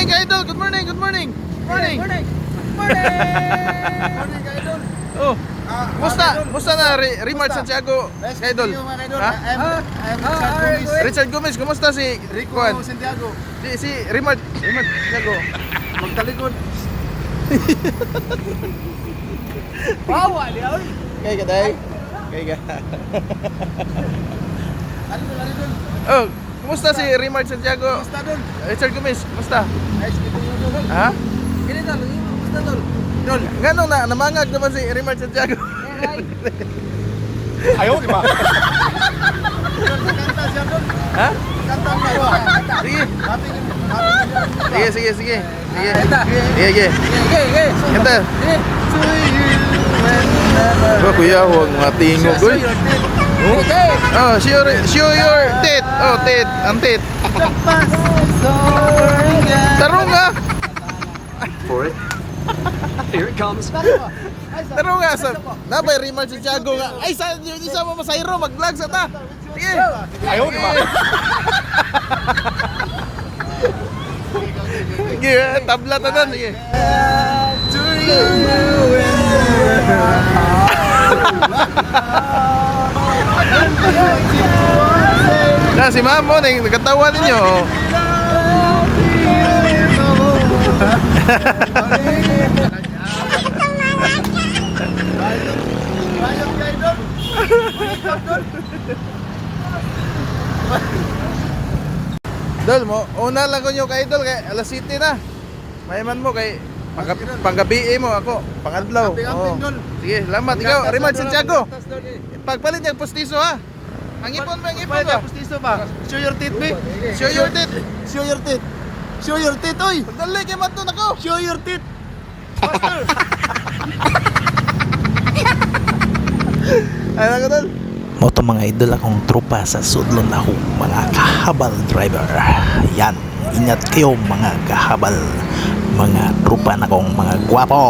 morning, Idol. Good morning, good morning. Morning. Morning! Morning! Morning, Idol. Oh, Ah, musta? Musta na Re- Remart? Santiago, Nice Idol? you, Idol. Ha? I'm, Ah, I'm ah, Richard ah, Gomez. Richard Gomez, kumusta si Rico Juan? Santiago. Si, si Remart, Remart Santiago. Magtalikod. Bawa niya, oy! Kay ka day. Kay ka. Idol, Idol. Oh, kumusta si Remart Santiago? Kumusta, Dol? Richard Gomez, kumusta? Nice meeting you, Dol. Ha? Kini tol, yung gusto tol. Dol, ganong na namangag naman si Remart Santiago. Ayaw, di ba? Dol, kanta siya, Dol. ha? Kanta mo ba? Sige. Happy, happy. Sige, sige, sige. Sige. Kanta. Sige, sige. Okay, okay. Kanta. Eh, Ba kuya, huwag matingog. show Uy. Oh, show, your- show your tit. Oh, tit. Ang tit. Tarong nga. for it. Here it comes. Tarong nga. Sa, nabay Rimar Santiago nga. Ay, sa, di sa mo masayro. Mag-vlog sa ta. Sige. Ayaw, di ba? Sige, tabla ta doon. Sige. Na si Mamo, nagkatawa ninyo. oh. Dol mo, una lang ko nyo kay Idol kay alas 7 na. Mayaman mo kay pangga, panggabi mo ako, pangadlaw. Oo. Dol. Sige, salamat ikaw, Dol. Santiago. Eh. Pagpalit yung postiso ha. Ang ipon ba, ang ipon Pwede, ba? pustiso ba? Show your teeth, be. Show your teeth. Show your teeth. Show your teeth, oy. Pagdali kay Matun ako. Show your teeth. Faster. Ano ka Dol? Moto mga idol akong tropa sa sudlon ako mga kahabal driver. Yan, ingat kayo mga kahabal. Mga tropa na kong mga gwapo.